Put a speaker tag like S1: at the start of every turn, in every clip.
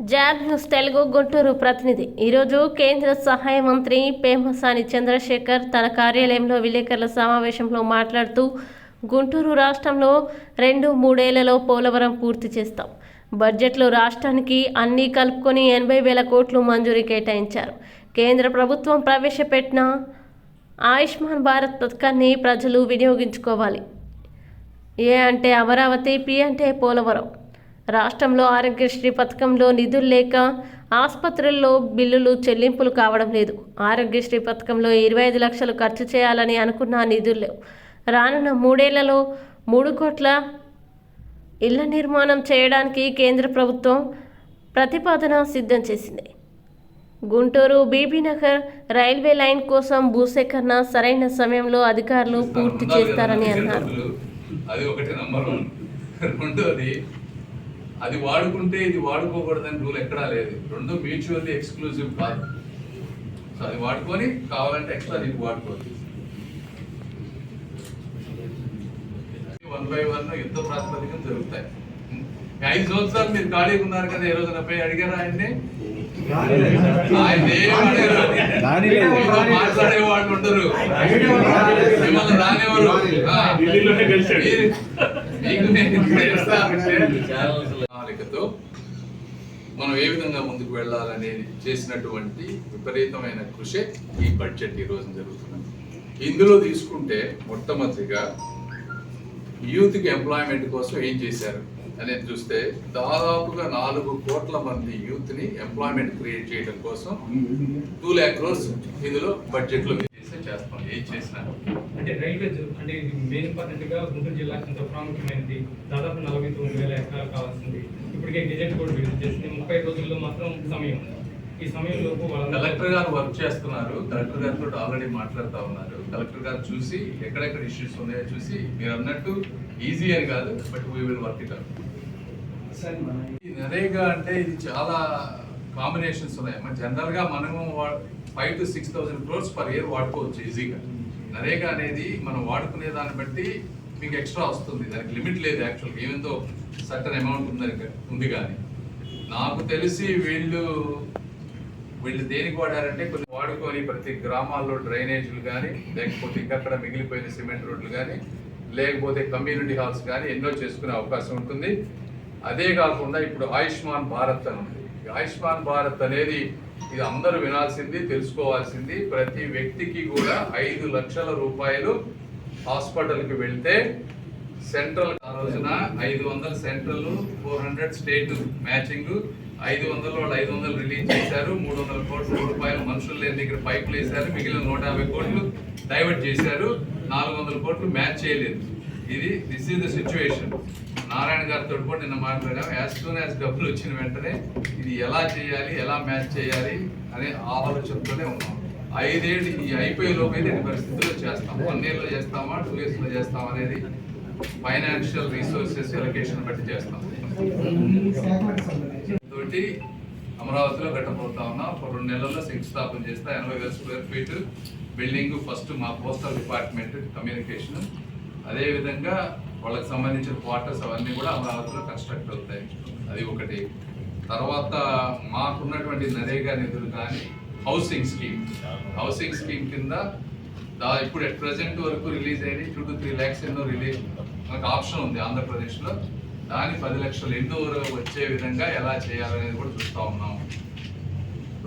S1: Zag news Telugu Guntur ప్రతినిధి. ఈరోజు కేంద్ర సహాయ మంత్రి పేమసాని చంద్రశేఖర్ తన కార్యాలయంలో విలేకరుల సమావేశంలో మాట్లాడుతూ గుంటూరు రాష్ట్రంలో రెండు మూడేళ్ళలో పోలవరం పూర్తి చేస్తాం. బడ్జెట్లో రాష్ట్రానికి అన్నీ కలుపుకొని ఎనభై వేల కోట్లు మంజూరు కేటాయించారు. కేంద్ర ప్రభుత్వం ప్రవేశపెట్టిన ఆయుష్మాన్ భారత్ పథకాన్ని ప్రజలు వినియోగించుకోవాలి. ఏ అంటే అమరావతి పి అంటే పోలవరం. రాష్ట్రంలో ఆరోగ్యశ్రీ పథకంలో నిధులు లేక ఆసుపత్రుల్లో బిల్లులు చెల్లింపులు కావడం లేదు. ఆరోగ్యశ్రీ పథకంలో ఇరవై ఐదు లక్షలు ఖర్చు చేయాలని అనుకున్న నిధులు లేవు రానున్న మూడేళ్ళలో మూడు కోట్ల ఇళ్ళ నిర్మాణం చేయడానికి కేంద్ర ప్రభుత్వం ప్రతిపాదన సిద్ధం చేసింది. గుంటూరు బీబీనగర్ రైల్వే లైన్ కోసం భూసేకరణ సరైన సమయంలో అధికారులు పూర్తి చేస్తారని అన్నారు.
S2: అది ఒకటి నంబర్ వన్. రెండోది అది వాడుకుంటే ఇది వాడుకోకూడదని రూల్ ఎక్కడా లేదు. రెండు మ్యూచువల్లీ ఎక్స్క్లూజివ్ కాదు. సో అది వాడుకొని కావాలంటే ఎక్స్ట్రా దీనికి వాడుకోవచ్చు వన్ బై వన్ యుద్ధ ప్రాతిపదికన జరుగుతాయి. ఐదు సంవత్సరాలు మీరు ఖాళీగా ఉన్నారు కదా ఏ రోజున పోయి అడిగారా ఆయన్ని? ఆయన ఏం అడగరు.
S3: రాని లేదు.
S2: మీతో మాట్లాడే వాళ్ళు ఉండరు మిమ్మల్ని రానివ్వరు. ప్రణాళికతో మనం ఏ విధంగా ముందుకు వెళ్ళాలనేది చేసినటువంటి విపరీతమైన కృషి ఈ బడ్జెట్ ఈ రోజు జరుగుతున్నది. ఇందులో తీసుకుంటే మొట్టమొదటిగా యూత్కి ఎంప్లాయ్మెంట్ కోసం ఏం చేశారు? అనేది చూస్తే దాదాపుగా నాలుగు కోట్ల మంది యూత్ని ఎంప్లాయ్మెంట్ క్రియేట్ చేయడం కోసం టూ ల్యాక్ క్రోర్స్ ఇందులో బడ్జెట్లో చేస్తే చేస్తాం. ఏం చేసినా.
S4: అంటే రైల్వే అంటే మెయిన్ ఇంపార్టెంట్గా గుంటూరు జిల్లాకి ఎంతో ప్రాముఖ్యమైనది. దాదాపు నలభై తొమ్మిది వేల ఎకరాలు కావాల్సింది. ఇప్పటికే గెజెట్ కూడా విడుదల చేసింది. ముప్పై రోజుల్లో మాత్రం సమయం. ఈ సమయంలోపు
S2: కలెక్టర్ గారు వర్క్ చేస్తున్నారు. కలెక్టర్ గారితో ఆల్రెడీ మాట్లాడుతూ ఉన్నారు. కలెక్టర్ గారు చూసి ఎక్కడెక్కడ ఇష్యూస్ ఉన్నాయో చూసి మీరు అన్నట్టు ఈజీ అని కాదు but we will work it out NREGA అంటే ఇది చాలా కాంబినేషన్స్ ఉన్నాయి. మన జనరల్గా మనము five to six thousand crores per year వాడుకోవచ్చు ఈజీగా నరేగా అనేది మనం వాడుకునే దాన్ని బట్టి మీకు ఎక్స్ట్రా వస్తుంది. దానికి లిమిట్ లేదు యాక్చువల్గా ఏమిందో సర్టన్ అమౌంట్ ఉంది ఉంది కానీ. నాకు తెలిసి వీళ్ళు వీళ్ళు దేనికి వాడారంటే కొన్ని వాడుకొని ప్రతి గ్రామాల్లో డ్రైనేజీలు కానీ లేకపోతే ఇంకక్కడ మిగిలిపోయిన సిమెంట్ రోడ్లు కానీ లేకపోతే కమ్యూనిటీ హాల్స్ కానీ ఎన్నో చేసుకునే అవకాశం ఉంటుంది. అదే కాకుండా ఇప్పుడు ఆయుష్మాన్ భారత్ అని ఉంది. ఆయుష్మాన్ భారత్ అనేది ఇది అందరూ వినాల్సింది తెలుసుకోవాల్సింది. ప్రతి వ్యక్తికి కూడా ఐదు లక్షల రూపాయలు హాస్పిటల్కి వెళ్తే సెంట్రల్ ఆ రోజున ఐదు వందల central four hundred state matching ఐదు వందలు వాళ్ళు ఐదు వందలు రిలీజ్ చేశారు. మూడు వందల కోట్ల రూపాయలు మనుషులు లేని దగ్గర పైపులు వేశారు. మిగిలిన నూట యాభై కోట్లు డైవర్ట్ చేశారు. నాలుగు వందల కోట్లు మ్యాచ్ చేయలేదు. ఇది this is the situation Narayana గారితో కూడా నిన్న మాట్లాడాం. యాజ్ సూన్ యాజ్ డబ్బులు వచ్చిన వెంటనే ఇది ఎలా చేయాలి ఎలా మ్యాచ్ చేయాలి అనే ఆలోచనతోనే ఉన్నాం. ఐదేళ్ళు ఈ అయిపోయే లోపు అయితే పరిస్థితుల్లో చేస్తాం. వన్ ఇయర్లో చేస్తామా టూ ఇయర్స్లో చేస్తాం అనేది ఫైనాన్షియల్ రీసోర్సెస్ ఎలొకేషన్ బట్టి చేస్తాం. తోటి అమరావతిలో కట్టబోతా ఉన్నాం. ఒక రెండు నెలల్లో శంకుస్థాపన చేస్తా. ఎనభై వేల స్క్వేర్ ఫీట్ బిల్డింగ్ ఫస్ట్ మా పోస్టల్ డిపార్ట్మెంట్ కమ్యూనికేషన్. అదేవిధంగా వాళ్ళకి సంబంధించిన క్వార్టర్స్ అవన్నీ కూడా అమరావతిలో కన్స్ట్రక్ట్ అవుతాయి. అది ఒకటి. తర్వాత మాకున్నటువంటి నరేగా నిధులు కానీ హౌసింగ్ స్కీమ్. హౌసింగ్ స్కీమ్ కింద దా ఇప్పుడు ఎట్ ప్రజెంట్ వరకు రిలీజ్ అయ్యి టూ టు త్రీ ల్యాక్స్ ఎన్నో రిలీజ్ మనకు ఆప్షన్ ఉంది ఆంధ్రప్రదేశ్లో. దాని పది లక్షలు ఎన్నో వచ్చే విధంగా ఎలా చేయాలనేది కూడా చూస్తా ఉన్నాం.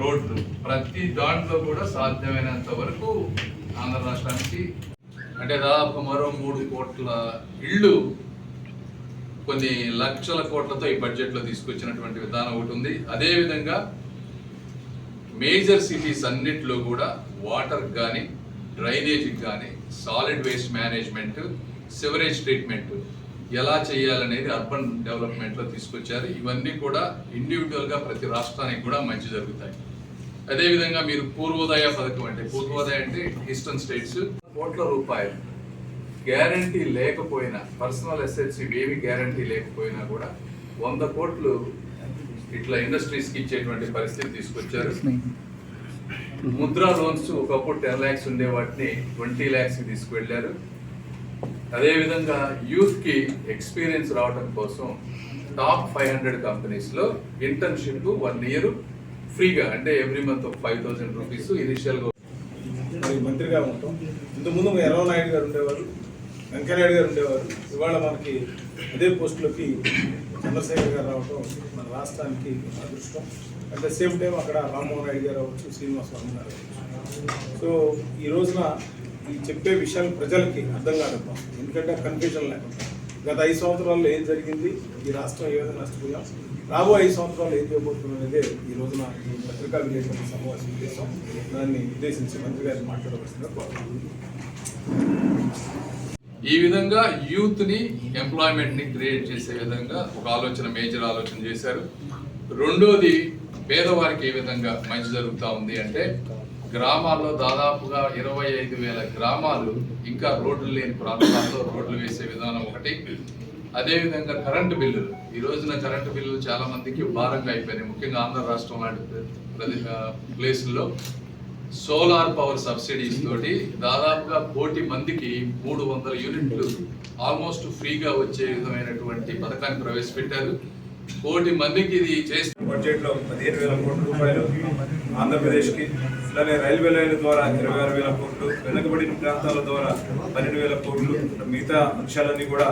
S2: రోడ్లు. ప్రతి దాంట్లో కూడా సాధ్యమైనంత వరకు ఆంధ్ర రాష్ట్రానికి అంటే దాదాపు మరో మూడు కోట్ల ఇళ్ళు కొన్ని లక్షల కోట్లతో ఈ బడ్జెట్లో తీసుకొచ్చినటువంటి విధానం ఒకటి ఉంది. అదే విధంగా మేజర్ సిటీస్ అన్నిట్లో కూడా వాటర్ కానీ డ్రైనేజీకి కానీ solid waste management sewerage treatment ఎలా చేయాలనేది అర్బన్ డెవలప్మెంట్లో తీసుకొచ్చారు. ఇవన్నీ కూడా ఇండివిజువల్గా ప్రతి రాష్ట్రానికి కూడా మంచి జరుగుతాయి. అదేవిధంగా మీరు పూర్వోదయ పథకం అంటే పూర్వోదయ అంటే ఈస్టర్న్ స్టేట్స్ కోట్ల రూపాయలు గ్యారంటీ లేకపోయినా పర్సనల్ అసెట్స్ ఏమి గ్యారంటీ లేకపోయినా కూడా వంద కోట్లు ఇట్లా ఇండస్ట్రీస్కి ఇచ్చేటువంటి పరిస్థితి తీసుకొచ్చారు. ముద్రా లోన్స్ ఒకప్పుడు టెన్ ల్యాక్స్ ఉండే వాటిని ట్వంటీ ల్యాక్స్కి తీసుకువెళ్ళారు. అదేవిధంగా యూత్కి ఎక్స్పీరియన్స్ రావడం కోసం టాప్ ఫైవ్ హండ్రెడ్ కంపెనీస్లో ఇంటర్న్షిప్ వన్ ఇయర్ ఫ్రీగా అంటే every month five thousand rupees ఇనిషియల్గా.
S3: మరి మంత్రిగా ఉంటాం. ఇంతకుముందు ఎర్రవ నాయుడు గారు ఉండేవారు వెంకయ్యనాయుడు గారు ఉండేవారు. ఇవాళ మనకి అదే పోస్టులోకి చంద్రశేఖర్ గారు రావటం మన రాష్ట్రానికి అదృష్టం. అట్ ద సేమ్ టైం అక్కడ రామ్మోహన్ నాయుడు గారు అవ్వచ్చు శ్రీనివాస్ గారు సో ఈ రోజున ఈ చెప్పే విషయాలు ప్రజలకి అర్థం కాకపోతాం ఎందుకంటే కన్ఫ్యూజన్ లేకుండా గత ఐదు సంవత్సరాల్లో ఏం జరిగింది? ఈ రాష్ట్రం ఏ విధంగా నష్టపోయాం రాబో ఐదు సంవత్సరాలు ఏం చేయబోతున్నాం ఈ రోజున ఈ పత్రికా విలేకరుల సమావేశం ఉద్దేశం. దాన్ని ఉద్దేశించి మంత్రి గారు మాట్లాడవలసిందిగా
S2: ఈ విధంగా యూత్ని ఎంప్లాయ్మెంట్ని క్రియేట్ చేసే విధంగా ఒక ఆలోచన మేజర్ ఆలోచన చేశారు. రెండోది పేదవారికి ఏ విధంగా మంచి జరుగుతా ఉంది అంటే గ్రామాల్లో దాదాపుగా ఇరవై ఐదు వేల గ్రామాలు ఇంకా రోడ్లు లేని ప్రాంతాల్లో రోడ్లు వేసే విధానం ఒకటి. అదేవిధంగా కరెంటు బిల్లులు. ఈ రోజున కరెంటు బిల్లులు చాలా మందికి భారంగా అయిపోయినాయి. ముఖ్యంగా ఆంధ్ర రాష్ట్రం లాంటి ప్రదే ప్లేసుల్లో. సోలార్ పవర్ సబ్సిడీస్ తోటి దాదాపుగా కోటి మందికి మూడు వందల యూనిట్లు ఆల్మోస్ట్ ఫ్రీగా వచ్చే విధమైనటువంటి పథకాన్ని ప్రవేశపెట్టారు. కోటి మందికి ఇది చేసిన
S3: బడ్జెట్లో పదిహేను వేల కోట్ల రూపాయలు ఆంధ్రప్రదేశ్కి అలానే రైల్వే లైన్ ద్వారా ఇరవై ఆరు వేల కోట్లు వెనుకబడిన ప్రాంతాల ద్వారా పన్నెండు వేల కోట్లు మిగతా అంశాలన్నీ కూడా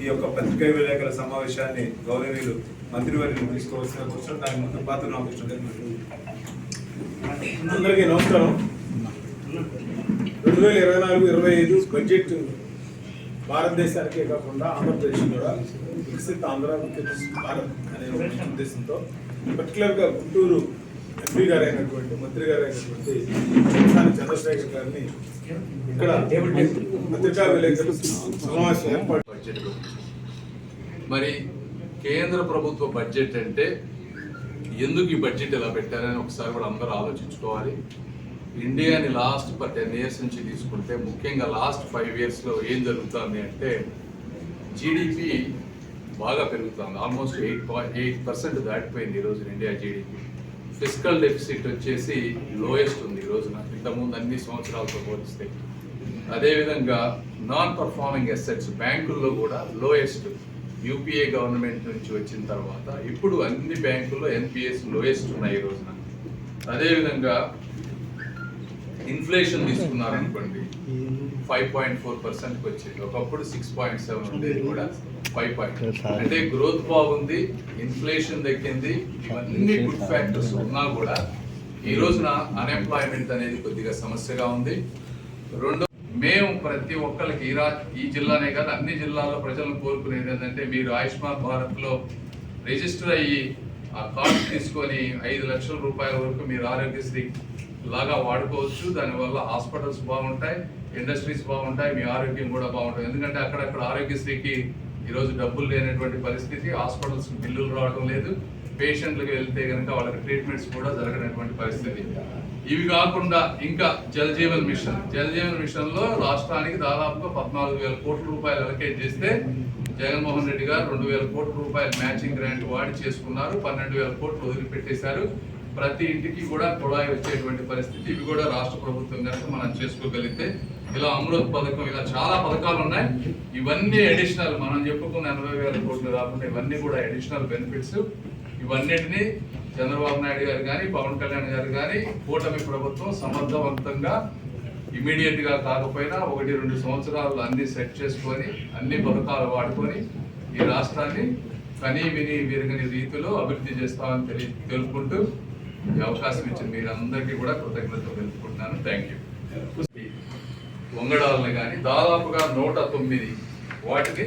S3: ఈ యొక్క పత్రికా విలేకరుల సమావేశాన్ని గౌరవనీయులు మంత్రివర్యులు తీసుకోవాల్సిన కోసం దాని ముందు పాత్ర రామకృష్ణ అందరికీ నమస్కారం. రెండు వేల ఇరవై నాలుగు ఇరవై ఐదు బడ్జెట్ భారతదేశానికే కాకుండా ఆంధ్రప్రదేశ్ కూడా వికసిత ఆంధ్ర వికసిత భారత్ అనే ఉద్దేశంతో పర్టికులర్గా గుంటూరు ఎంపీ గారు అయినటువంటి మంత్రి గారు అయినటువంటి చంద్రశేఖర్ చంద్రశేఖర్ గారిని ఇక్కడ పత్రికా విలేకరులు సమావేశం ఏర్పాటు
S2: బడ్జెట్ మరి కేంద్ర ప్రభుత్వ బడ్జెట్ అంటే ఎందుకు ఈ బడ్జెట్ ఇలా పెట్టారని ఒకసారి కూడా అందరూ ఆలోచించుకోవాలి. ఇండియాని లాస్ట్ టెన్ ఇయర్స్ నుంచి తీసుకుంటే ముఖ్యంగా లాస్ట్ ఫైవ్ ఇయర్స్లో ఏం జరుగుతుంది అంటే జీడిపి బాగా పెరుగుతుంది. Almost eight point eight percent దాటిపోయింది ఈరోజు ఇండియా జీడిపి. ఫిజికల్ డెఫిసిట్ వచ్చేసి లోయెస్ట్ ఉంది ఈ రోజున. ఇంతకుముందు అన్ని సంవత్సరాలతో పోలిస్తే. అదేవిధంగా నాన్ పర్ఫార్మింగ్ అసెట్స్ బ్యాంకుల్లో కూడా లోయెస్ట్. యూపీఏ గవర్నమెంట్ నుంచి వచ్చిన తర్వాత ఇప్పుడు అన్ని బ్యాంకుల్లో ఎన్పిఎస్ లోయెస్ట్ ఉన్నాయి ఈ రోజున. అదేవిధంగా ఇన్ఫ్లేషన్ తీసుకున్నారనుకోండి ఫైవ్ పాయింట్ ఫోర్ పర్సెంట్ వచ్చింది. ఒకప్పుడు సిక్స్ పాయింట్ సెవెన్ ఉండేది కూడా. ఫైవ్ పాయింట్ అంటే గ్రోత్ బాగుంది ఇన్ఫ్లేషన్ తగ్గింది ఇవన్నీ గుడ్ ఫ్యాక్టర్స్ ఉన్నా కూడా ఈ రోజున అన్ఎంప్లాయ్మెంట్ అనేది కొద్దిగా సమస్యగా ఉంది. రెండు మేము ప్రతి ఒక్కరికి ఈ రా ఈ జిల్లానే కాదు అన్ని జిల్లాల్లో ప్రజలను కోరుకునేది ఏంటంటే మీరు ఆయుష్మాన్ భారత్లో రిజిస్టర్ అయ్యి ఆ కార్డు తీసుకొని ఐదు లక్షల రూపాయల వరకు మీరు ఆరోగ్యశ్రీ లాగా వాడుకోవచ్చు. దానివల్ల హాస్పిటల్స్ బాగుంటాయి ఇండస్ట్రీస్ బాగుంటాయి మీ ఆరోగ్యం కూడా బాగుంటుంది. ఎందుకంటే అక్కడక్కడ ఆరోగ్యశ్రీకి ఈరోజు డబ్బులు లేనటువంటి పరిస్థితి హాస్పిటల్స్ బిల్లులు రావడం లేదు. పేషెంట్లకు వెళ్తే కనుక వాళ్ళకి ట్రీట్మెంట్స్ కూడా జరగనటువంటి పరిస్థితి. ఇవి కాకుండా ఇంకా జల్ జీవన్ మిషన్. జల్ జీవన్ రాష్ట్రానికి దాదాపుగా పద్నాలుగు వేల కోట్ల రూపాయలు అలకేట్ చేస్తే జగన్మోహన్ రెడ్డి గారు రెండు వేల కోట్ల రూపాయలు మ్యాచింగ్ గ్రాంట్ వాడి చేసుకున్నారు. పన్నెండు వేల కోట్లు వదిలిపెట్టేశారు. ప్రతి ఇంటికి కూడా కుళాయి వచ్చేటువంటి పరిస్థితి. ఇవి కూడా రాష్ట్ర ప్రభుత్వం కనుక మనం చేసుకోగలిగితే ఇలా అమృత్ పథకం ఇలా చాలా పథకాలు ఉన్నాయి. ఇవన్నీ అడిషనల్ మనం చెప్పుకున్న ఎనభై వేల కోట్లు కాకుండా ఇవన్నీ కూడా అడిషనల్ బెనిఫిట్స్ ఇవన్నిటినీ చంద్రబాబు నాయుడు గారు కానీ పవన్ కళ్యాణ్ గారు కానీ కూటమి ప్రభుత్వం సమర్థవంతంగా ఇమీడియట్గా కాకపోయినా ఒకటి రెండు సంవత్సరాలు అన్ని సెట్ చేసుకొని అన్ని పథకాలు వాడుకొని ఈ రాష్ట్రాన్ని కనీ విని విరగని రీతిలో అభివృద్ధి చేస్తామని తెలియ తెలుపుకుంటూ ఈ అవకాశం ఇచ్చిన మీరందరికీ కూడా కృతజ్ఞతలు తెలుపుకుంటున్నాను. థ్యాంక్ యూ వంగడాలను కానీ దాదాపుగా నూట తొమ్మిది వాటిని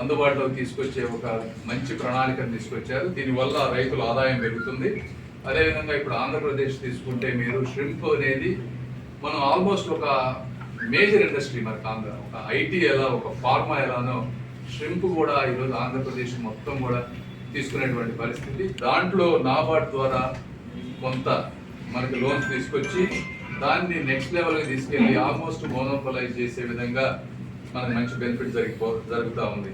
S2: అందుబాటులోకి తీసుకొచ్చే ఒక మంచి ప్రణాళికను తీసుకొచ్చారు. దీనివల్ల రైతుల ఆదాయం పెరుగుతుంది. అదేవిధంగా ఇప్పుడు ఆంధ్రప్రదేశ్ తీసుకుంటే మీరు షింప్ అనేది మనం ఆల్మోస్ట్ ఒక మేజర్ ఇండస్ట్రీ మనకు ఆంధ్ర ఒక ఐటీ ఎలా ఒక ఫార్మా ఎలానో షింప్ కూడా ఈరోజు ఆంధ్రప్రదేశ్ మొత్తం కూడా తీసుకునేటువంటి పరిస్థితి. దాంట్లో నాబార్డ్ ద్వారా కొంత మనకి లోన్స్ తీసుకొచ్చి దాన్ని నెక్స్ట్ లెవెల్కి తీసుకెళ్ళి ఆల్మోస్ట్ మోనోపలైజ్ చేసే విధంగా మనకు మంచి బెనిఫిట్ జరిగిపో జరుగుతూ ఉంది.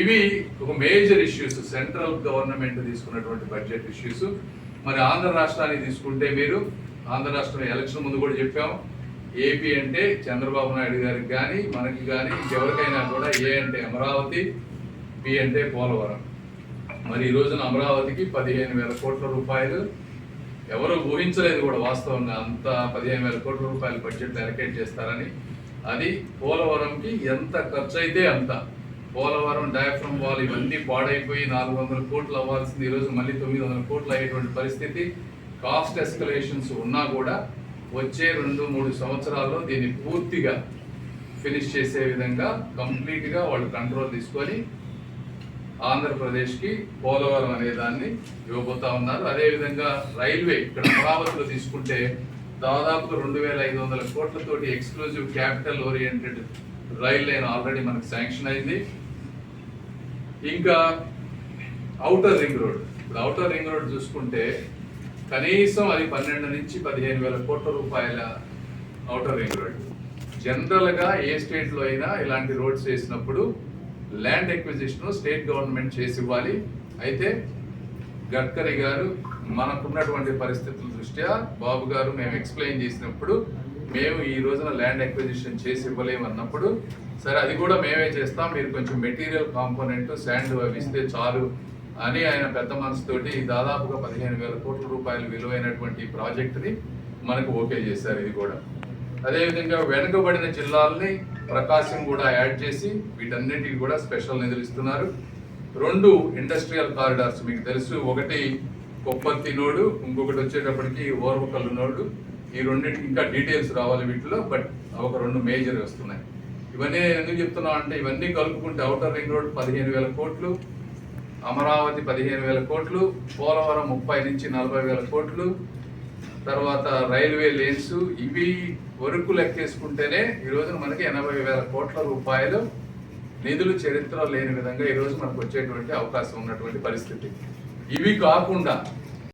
S2: ఇవి ఒక మేజర్ ఇష్యూస్ సెంట్రల్ గవర్నమెంట్ తీసుకున్నటువంటి బడ్జెట్ ఇష్యూస్ మరి ఆంధ్ర రాష్ట్రాన్ని తీసుకుంటే మీరు ఆంధ్ర రాష్ట్రం ఎలక్షన్ ముందు కూడా చెప్పాము. ఏపీ అంటే చంద్రబాబు నాయుడు గారికి కానీ మనకి కానీ ఎవరికైనా కూడా ఏ అంటే అమరావతి బి అంటే పోలవరం. మరి ఈ రోజున అమరావతికి పదిహేను వేల కోట్ల రూపాయలు ఎవరు ఊహించలేదు కూడా వాస్తవంగా అంత పదిహేను వేల కోట్ల రూపాయలు బడ్జెట్ అలకేట్ చేస్తారని. అది పోలవరంకి ఎంత ఖర్చు అయితే అంత. పోలవరం డయాఫ్రమ్ వాల్ ఇవన్నీ పాడైపోయి నాలుగు వందల కోట్లు అవ్వాల్సింది ఈరోజు మళ్ళీ తొమ్మిది వందల కోట్లు అయ్యేటువంటి పరిస్థితి. కాస్ట్ ఎస్కలేషన్స్ ఉన్నా కూడా వచ్చే రెండు మూడు సంవత్సరాల్లో దీన్ని పూర్తిగా ఫినిష్ చేసే విధంగా కంప్లీట్గా వాళ్ళు కంట్రోల్ తీసుకొని ఆంధ్రప్రదేశ్కి పోలవరం అనే దాన్ని ఇవ్వబోతా ఉన్నారు. అదేవిధంగా రైల్వే ఇక్కడ అమరావతిలో తీసుకుంటే దాదాపు రెండు వేల ఐదు వందల కోట్లతోటి exclusive capital oriented rail line already మనకు శాంక్షన్ అయింది. ఇంకా అవుటర్ రింగ్ రోడ్. ఇప్పుడు అవుటర్ రింగ్ రోడ్ చూసుకుంటే కనీసం అది పన్నెండు నుంచి పదిహేను వేల కోట్ల రూపాయల అవుటర్ రింగ్ రోడ్. జనరల్గా ఏ స్టేట్లో అయినా ఇలాంటి రోడ్స్ వేసినప్పుడు ల్యాండ్ ఎక్విజిషన్ స్టేట్ గవర్నమెంట్ చేసి ఇవ్వాలి. అయితే గడ్కరీ గారు మనకున్నటువంటి పరిస్థితుల దృష్ట్యా బాబు గారు మేము ఎక్స్ప్లెయిన్ చేసినప్పుడు మేము ఈ రోజున ల్యాండ్ ఎక్విజిషన్ చేసి ఇవ్వలేము అన్నప్పుడు సరే అది కూడా మేమే చేస్తాం మీరు కొంచెం మెటీరియల్ కాంపోనెంట్ శాండ్ అవి ఇస్తే చాలు అని ఆయన పెద్ద మనసుతోటి దాదాపుగా పదిహేను వేల కోట్ల రూపాయలు విలువైనటువంటి ప్రాజెక్ట్ని మనకు ఓకే చేశారు ఇది కూడా. అదేవిధంగా వెనుకబడిన జిల్లాల్ని ప్రకాశం కూడా యాడ్ చేసి వీటన్నిటికి కూడా స్పెషల్ నిధులు ఇస్తున్నారు. రెండు ఇండస్ట్రియల్ కారిడార్స్ మీకు తెలుసు. ఒకటి కొప్పర్తి నోడు ఇంకొకటి వచ్చేటప్పటికి ఓర్వకల్లు నోడు. ఈ రెండింటికి ఇంకా డీటెయిల్స్ రావాలి వీటిలో బట్ ఒక రెండు మేజర్ వస్తున్నాయి. ఇవన్నీ ఎందుకు చెప్తున్నా అంటే ఇవన్నీ కలుపుకుంటే అవుటర్ రింగ్ రోడ్ పదిహేను వేల కోట్లు అమరావతి పదిహేను వేల కోట్లు పోలవరం ముప్పై నుంచి నలభై వేల కోట్లు తర్వాత రైల్వే లేన్స్ ఇవి వరకు లెక్కేసుకుంటేనే ఈరోజు మనకి ఎనభై వేల కోట్ల రూపాయలు నిధులు చరిత్ర లేని విధంగా ఈరోజు మనకు వచ్చేటువంటి అవకాశం ఉన్నటువంటి పరిస్థితి. ఇవి కాకుండా